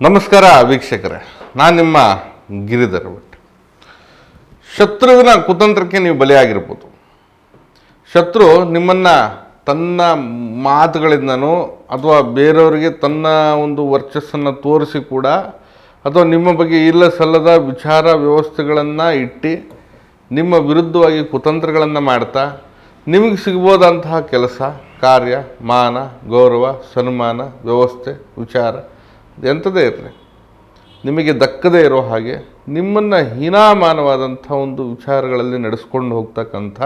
ನಮಸ್ಕಾರ ವೀಕ್ಷಕರೇ, ನಾನು ನಿಮ್ಮ ಗಿರಿಧರ ಭಟ್. ಶತ್ರುವಿನ ಕುತಂತ್ರಕ್ಕೆ ನೀವು ಬಲಿಯಾಗಿರ್ಬೋದು. ಶತ್ರು ನಿಮ್ಮನ್ನು ತನ್ನ ಮಾತುಗಳಿಂದನೋ ಅಥವಾ ಬೇರೆಯವರಿಗೆ ತನ್ನ ಒಂದು ವರ್ಚಸ್ಸನ್ನು ತೋರಿಸಿ ಕೂಡ ಅಥವಾ ನಿಮ್ಮ ಬಗ್ಗೆ ಇಲ್ಲ ಸಲ್ಲದ ವಿಚಾರ ವ್ಯವಸ್ಥೆಗಳನ್ನು ಇಟ್ಟು ನಿಮ್ಮ ವಿರುದ್ಧವಾಗಿ ಕುತಂತ್ರಗಳನ್ನು ಮಾಡ್ತಾ ನಿಮಗೆ ಸಿಗ್ಬೋದಂತಹ ಕೆಲಸ, ಕಾರ್ಯ, ಮಾನ, ಗೌರವ, ಸನ್ಮಾನ, ವ್ಯವಸ್ಥೆ, ವಿಚಾರ ಎಂಥದೇ ಇರಲಿ. ನಿಮಗೆ ದಕ್ಕದೇ ಇರೋ ಹಾಗೆ ನಿಮ್ಮನ್ನು ಹೀನಾಮಾನವಾದಂಥ ಒಂದು ವಿಚಾರಗಳಲ್ಲಿ ನಡೆಸ್ಕೊಂಡು ಹೋಗ್ತಕ್ಕಂಥ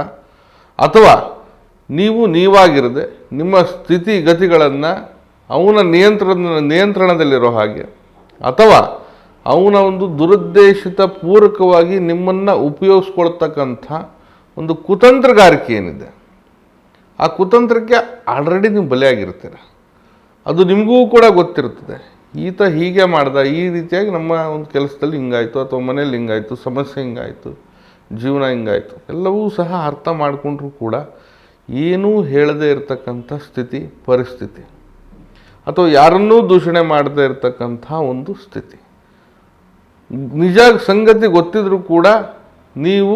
ಅಥವಾ ನೀವು ನೀವಾಗಿರದೆ ನಿಮ್ಮ ಸ್ಥಿತಿಗತಿಗಳನ್ನು ಅವನ ನಿಯಂತ್ರಣ, ನಿಯಂತ್ರಣದಲ್ಲಿರೋ ಹಾಗೆ ಅಥವಾ ಅವನ ಒಂದು ದುರುದ್ದೇಶಿತ ಪೂರಕವಾಗಿ ನಿಮ್ಮನ್ನು ಉಪಯೋಗಿಸ್ಕೊಳ್ತಕ್ಕಂಥ ಒಂದು ಕುತಂತ್ರಗಾರಿಕೆ ಏನಿದೆ, ಆ ಕುತಂತ್ರಕ್ಕೆ ಆಲ್ರೆಡಿ ನೀವು ಬಲಿಯಾಗಿರ್ತೀರ. ಅದು ನಿಮಗೂ ಕೂಡ ಗೊತ್ತಿರ್ತದೆ ಈತ ಹೀಗೆ ಮಾಡ್ದ, ಈ ರೀತಿಯಾಗಿ ನಮ್ಮ ಒಂದು ಕೆಲಸದಲ್ಲಿ ಹಿಂಗಾಯಿತು, ಅಥವಾ ಮನೇಲಿ ಹಿಂಗಾಯಿತು, ಸಮಸ್ಯೆ ಹಿಂಗಾಯಿತು, ಜೀವನ ಹಿಂಗಾಯಿತು, ಎಲ್ಲವೂ ಸಹ ಅರ್ಥ ಮಾಡಿಕೊಂಡ್ರೂ ಕೂಡ ಏನೂ ಹೇಳದೇ ಇರತಕ್ಕಂಥ ಸ್ಥಿತಿ, ಪರಿಸ್ಥಿತಿ. ಅಥವಾ ಯಾರನ್ನೂ ದೂಷಣೆ ಮಾಡದೇ ಇರತಕ್ಕಂಥ ಒಂದು ಸ್ಥಿತಿ. ನಿಜ ಸಂಗತಿ ಗೊತ್ತಿದ್ರೂ ಕೂಡ ನೀವು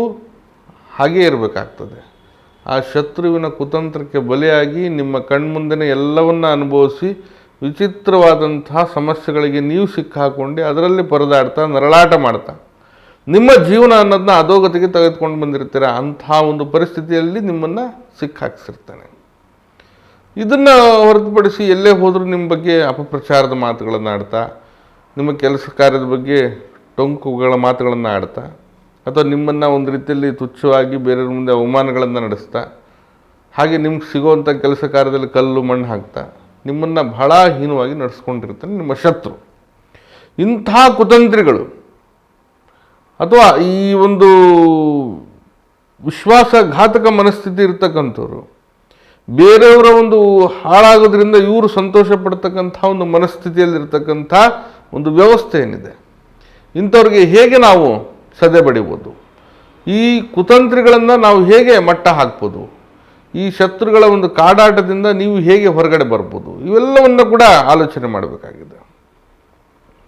ಹಾಗೇ ಇರಬೇಕಾಗ್ತದೆ. ಆ ಶತ್ರುವಿನ ಕುತಂತ್ರಕ್ಕೆ ಬಲಿಯಾಗಿ ನಿಮ್ಮ ಕಣ್ಮುಂದೆನೇ ಎಲ್ಲವನ್ನ ಅನುಭವಿಸಿ ವಿಚಿತ್ರವಾದಂತಹ ಸಮಸ್ಯೆಗಳಿಗೆ ನೀವು ಸಿಕ್ಕಾಕೊಂಡು ಅದರಲ್ಲಿ ಪರದಾಡ್ತಾ ನರಳಾಟ ಮಾಡ್ತಾ. ನಿಮ್ಮ ಜೀವನ ಅನ್ನೋದನ್ನ ಅಧೋಗತಿಗೆ ತೆಗೆದುಕೊಂಡು ಬಂದಿರ್ತೀರ? ಅಂಥ ಒಂದು ಪರಿಸ್ಥಿತಿಯಲ್ಲಿ ನಿಮ್ಮನ್ನು ಸಿಕ್ಕಾಕ್ಸಿರ್ತಾನೆ. ಇದನ್ನು ಹೊರತುಪಡಿಸಿ ಎಲ್ಲೇ ಹೋದರೂ ನಿಮ್ಮ ಬಗ್ಗೆ ಅಪಪ್ರಚಾರದ ಮಾತುಗಳನ್ನು ಆಡ್ತಾ, ನಿಮ್ಮ ಕೆಲಸ ಕಾರ್ಯದ ಬಗ್ಗೆ ಟೊಂಕುಗಳ ಮಾತುಗಳನ್ನು ಆಡ್ತಾ, ಅಥವಾ ನಿಮ್ಮನ್ನು ಒಂದು ರೀತಿಯಲ್ಲಿ ತುಚ್ಛವಾಗಿ ಬೇರೆಯವ್ರ ಮುಂದೆ ಅವಮಾನಗಳನ್ನು ನಡೆಸ್ತಾ, ಹಾಗೆ ನಿಮ್ಗೆ ಸಿಗುವಂಥ ಕೆಲಸ ಕಾರ್ಯದಲ್ಲಿ ಕಲ್ಲು ಮಣ್ಣು ಹಾಕ್ತಾ ನಿಮ್ಮನ್ನು ಬಹಳ ಹೀನವಾಗಿ ನಡೆಸ್ಕೊಂಡಿರ್ತಾನೆ ನಿಮ್ಮ ಶತ್ರು. ಇಂಥ ಕುತಂತ್ರಿಗಳು ಅಥವಾ ಈ ಒಂದು ವಿಶ್ವಾಸಘಾತಕ ಮನಸ್ಥಿತಿ ಇರ್ತಕ್ಕಂಥವ್ರು, ಬೇರೆಯವರ ಒಂದು ಹಾಳಾಗೋದ್ರಿಂದ ಇವರು ಸಂತೋಷ ಪಡ್ತಕ್ಕಂಥ ಒಂದು ಮನಸ್ಥಿತಿಯಲ್ಲಿರ್ತಕ್ಕಂಥ ಒಂದು ವ್ಯವಸ್ಥೆ ಏನಿದೆ, ಇಂಥವ್ರಿಗೆ ಹೇಗೆ ನಾವು ಸದೆ ಬಡಿಬೋದು ಈ ಕುತಂತ್ರಿಗಳನ್ನು ನಾವು ಹೇಗೆ ಮಟ್ಟ ಹಾಕ್ಬೋದು? ಈ ಶತ್ರುಗಳ ಒಂದು ಕಾಡಾಟದಿಂದ ನೀವು ಹೇಗೆ ಹೊರಗಡೆ ಬರ್ಬೋದು? ಇವೆಲ್ಲವನ್ನು ಕೂಡ ಆಲೋಚನೆ ಮಾಡಬೇಕಾಗಿದೆ.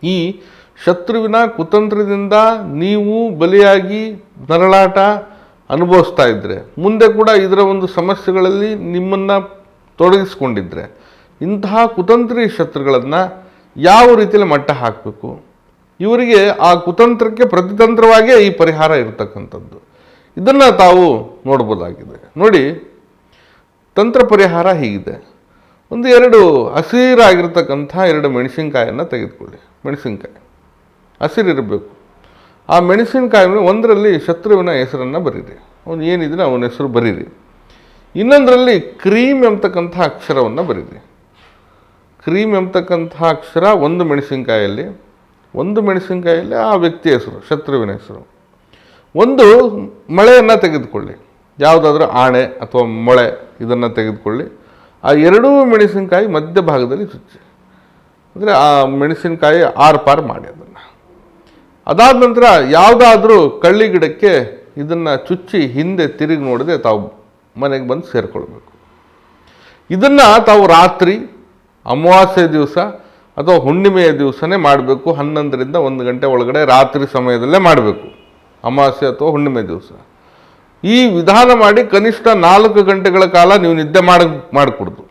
ಈ ಶತ್ರುವಿನ ಕುತಂತ್ರದಿಂದ ನೀವು ಬಲಿಯಾಗಿ ನರಳಾಟ ಅನುಭವಿಸ್ತಾ ಇದ್ದರೆ ಮುಂದೆ ಕೂಡ ಇದರ ಒಂದು ಸಮಸ್ಯೆಗಳಲ್ಲಿ ನಿಮ್ಮನ್ನು ತೊಡಗಿಸ್ಕೊಂಡಿದ್ದರೆ ಇಂತಹ ಕುತಂತ್ರಿ ಶತ್ರುಗಳನ್ನು ಯಾವ ರೀತಿಯಲ್ಲಿ ಮಟ್ಟ ಹಾಕಬೇಕು? ಇವರಿಗೆ ಆ ಕುತಂತ್ರಕ್ಕೆ ಪ್ರತಿತಂತ್ರವಾಗಿಯೇ ಈ ಪರಿಹಾರ ಇರತಕ್ಕಂಥದ್ದು. ಇದನ್ನು ತಾವು ನೋಡ್ಬೋದಾಗಿದೆ. ನೋಡಿ ತಂತ್ರ ಪರಿಹಾರ ಹೀಗಿದೆ. ಒಂದು ಎರಡು ಹಸಿರಾಗಿರ್ತಕ್ಕಂಥ ಎರಡು ಮೆಣಸಿನ್ಕಾಯನ್ನು ತೆಗೆದುಕೊಳ್ಳಿ. ಮೆಣಸಿನಕಾಯಿ. ಹಸಿರಿರಬೇಕು ಆ ಮೆಣಸಿನಕಾಯಿ ಒಂದರಲ್ಲಿ ಶತ್ರುವಿನ ಹೆಸರನ್ನು ಬರೀರಿ. ಅವನು ಏನಿದ್ರೆ ಅವನ ಹೆಸರು ಬರೀರಿ. ಇನ್ನೊಂದರಲ್ಲಿ ಕ್ರೀಮ್ ಎಂಬತಕ್ಕಂಥ ಅಕ್ಷರವನ್ನು ಬರೀರಿ. ಕ್ರೀಮ್ ಎಂಬತಕ್ಕಂಥ ಅಕ್ಷರ ಒಂದು ಮೆಣಸಿನಕಾಯಲ್ಲಿ ಒಂದು ಮೆಣಸಿನಕಾಯಲ್ಲಿ ಆ ವ್ಯಕ್ತಿಯ ಹೆಸರು, ಶತ್ರುವಿನ ಹೆಸರು. ಒಂದು ಮಳೆಯನ್ನು ತೆಗೆದುಕೊಳ್ಳಿ. ಯಾವುದಾದ್ರೂ ಆಣೆ ಅಥವಾ ಮೊಳೆ. ಇದನ್ನು ತೆಗೆದುಕೊಳ್ಳಿ. ಆ ಎರಡೂ ಮೆಣಸಿನಕಾಯಿ ಮಧ್ಯಭಾಗದಲ್ಲಿ ಚುಚ್ಚಿ ಅಂದರೆ ಆ ಮೆಣಸಿನಕಾಯಿ ಆರು ಪಾರು ಮಾಡಿ ಅದನ್ನು. ಅದಾದ ನಂತರ ಯಾವುದಾದ್ರೂ ಕಳ್ಳಿ ಗಿಡಕ್ಕೆ ಇದನ್ನು ಚುಚ್ಚಿ ಹಿಂದೆ ತಿರುಗಿ ನೋಡದೆ ತಾವು ಮನೆಗೆ ಬಂದು ಸೇರಿಕೊಳ್ಬೇಕು. ಇದನ್ನು ತಾವು ರಾತ್ರಿ, ಅಮಾವಾಸ್ಯೆ ದಿವಸ ಅಥವಾ ಹುಣ್ಣಿಮೆಯ ದಿವಸನೇ ಮಾಡಬೇಕು. ಹನ್ನೊಂದರಿಂದ ಒಂದು ಗಂಟೆ ಒಳಗಡೆ ರಾತ್ರಿ ಸಮಯದಲ್ಲೇ ಮಾಡಬೇಕು. ಅಮಾವಾಸ್ಯೆ ಅಥವಾ ಹುಣ್ಣಿಮೆ ದಿವಸ. ಈ ವಿಧಾನ ಮಾಡಿ ಕನಿಷ್ಠ ನಾಲ್ಕು ಗಂಟೆಗಳ ಕಾಲ ನೀವು ನಿದ್ದೆ ಮಾಡಿ, ಮಾಡಿಕೊಡ್ದು.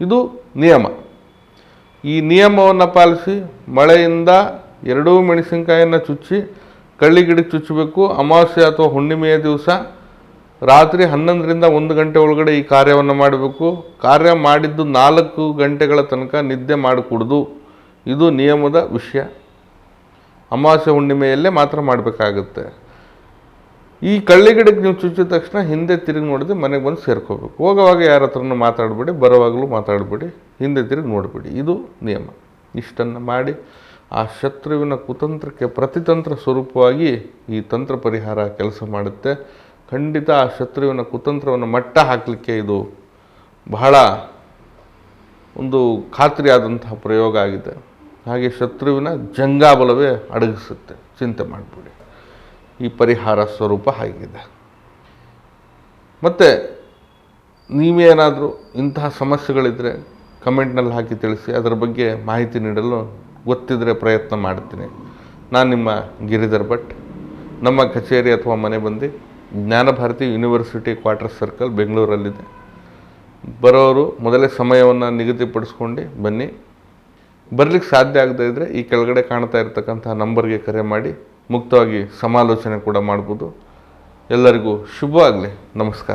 ಇದು ನಿಯಮ. ಈ ನಿಯಮವನ್ನು ಪಾಲಿಸಿ ಮಳೆಯಿಂದ ಎರಡೂ ಮೆಣಸಿನಕಾಯಿಯನ್ನು ಚುಚ್ಚಿ ಕಳ್ಳಿ ಗಿಡಕ್ಕೆ ಚುಚ್ಚಬೇಕು. ಅಮಾವಾಸ್ಯೆ ಅಥವಾ ಹುಣ್ಣಿಮೆಯ ದಿವಸ ರಾತ್ರಿ ಹನ್ನೊಂದರಿಂದ ಒಂದು ಗಂಟೆ ಒಳಗಡೆ ಈ ಕಾರ್ಯವನ್ನು ಮಾಡಬೇಕು. ಕಾರ್ಯ ಮಾಡಿದ್ದು ನಾಲ್ಕು ಗಂಟೆಗಳ ತನಕ ನಿದ್ದೆ ಮಾಡಿಕೊಡ್ದು. ಇದು ನಿಯಮದ ವಿಷಯ. ಅಮಾವಾಸ್ಯೆ ಹುಣ್ಣಿಮೆಯಲ್ಲೇ ಮಾತ್ರ ಮಾಡಬೇಕಾಗುತ್ತೆ. ಈ ಕಳ್ಳಿ ಗಿಡಕ್ಕೆ ನೀವು ಚುಚ್ಚಿದ ತಕ್ಷಣ ಹಿಂದೆ ತಿರುಗಿ ನೋಡಿದ್ರೆ ಮನೆಗೆ ಬಂದು ಸೇರ್ಕೋಬೇಕು. ಹೋಗುವಾಗ ಯಾರ ಹತ್ರನೂ ಮಾತಾಡಬೇಡಿ, ಬರುವಾಗಲೂ ಮಾತಾಡಬೇಡಿ, ಹಿಂದೆ ತಿರುಗಿ ನೋಡಬೇಡಿ. ಇದು ನಿಯಮ. ಇಷ್ಟನ್ನು ಮಾಡಿ ಆ ಶತ್ರುವಿನ ಕುತಂತ್ರಕ್ಕೆ ಪ್ರತಿತಂತ್ರ ಸ್ವರೂಪವಾಗಿ ಈ ತಂತ್ರ ಪರಿಹಾರ ಕೆಲಸ ಮಾಡುತ್ತೆ. ಖಂಡಿತ ಆ ಶತ್ರುವಿನ ಕುತಂತ್ರವನ್ನು ಮಟ್ಟ ಹಾಕಲಿಕ್ಕೆ ಇದು ಬಹಳ ಒಂದು ಖಾತ್ರಿಯಾದಂತಹ ಪ್ರಯೋಗ ಆಗಿದೆ. ಹಾಗೆ ಶತ್ರುವಿನ ಜಂಗಾಬಲವೇ ಅಡಗಿಸುತ್ತೆ. ಚಿಂತೆ ಮಾಡಿಬಿಡಿ. ಈ ಪರಿಹಾರ ಸ್ವರೂಪ ಆಗಿದೆ. ಮತ್ತು ನೀವೇನಾದರೂ ಇಂತಹ ಸಮಸ್ಯೆಗಳಿದ್ದರೆ ಕಮೆಂಟ್ನಲ್ಲಿ ಹಾಕಿ ತಿಳಿಸಿ, ಅದರ ಬಗ್ಗೆ ಮಾಹಿತಿ ನೀಡಲು ಗೊತ್ತಿದ್ದರೆ ಪ್ರಯತ್ನ ಮಾಡ್ತೀನಿ. ನಾನು ನಿಮ್ಮ ಗಿರಿಧರ್ ಭಟ್. ನಮ್ಮ ಕಚೇರಿ ಅಥವಾ ಮನೆ ಬಂದು ಜ್ಞಾನಭಾರತಿ ಯೂನಿವರ್ಸಿಟಿ ಕ್ವಾರ್ಟರ್ ಸರ್ಕಲ್ ಬೆಂಗಳೂರಲ್ಲಿದೆ. ಬರೋರು ಮೊದಲೇ ಸಮಯವನ್ನು ನಿಗದಿಪಡಿಸ್ಕೊಂಡು ಬನ್ನಿ. ಬರಲಿಕ್ಕೆ ಸಾಧ್ಯ ಆಗದೇ ಇದ್ದರೆ ಈ ಕೆಳಗಡೆ ಕಾಣ್ತಾ ಇರ್ತಕ್ಕಂಥ ನಂಬರ್ಗೆ ಕರೆ ಮಾಡಿ. ಮುಕ್ತವಾಗಿ ಸಮಾಲೋಚನೆ ಕೂಡ ಮಾಡ್ಬೋದು. ಎಲ್ಲರಿಗೂ ಶುಭವಾಗಲಿ. ನಮಸ್ಕಾರ.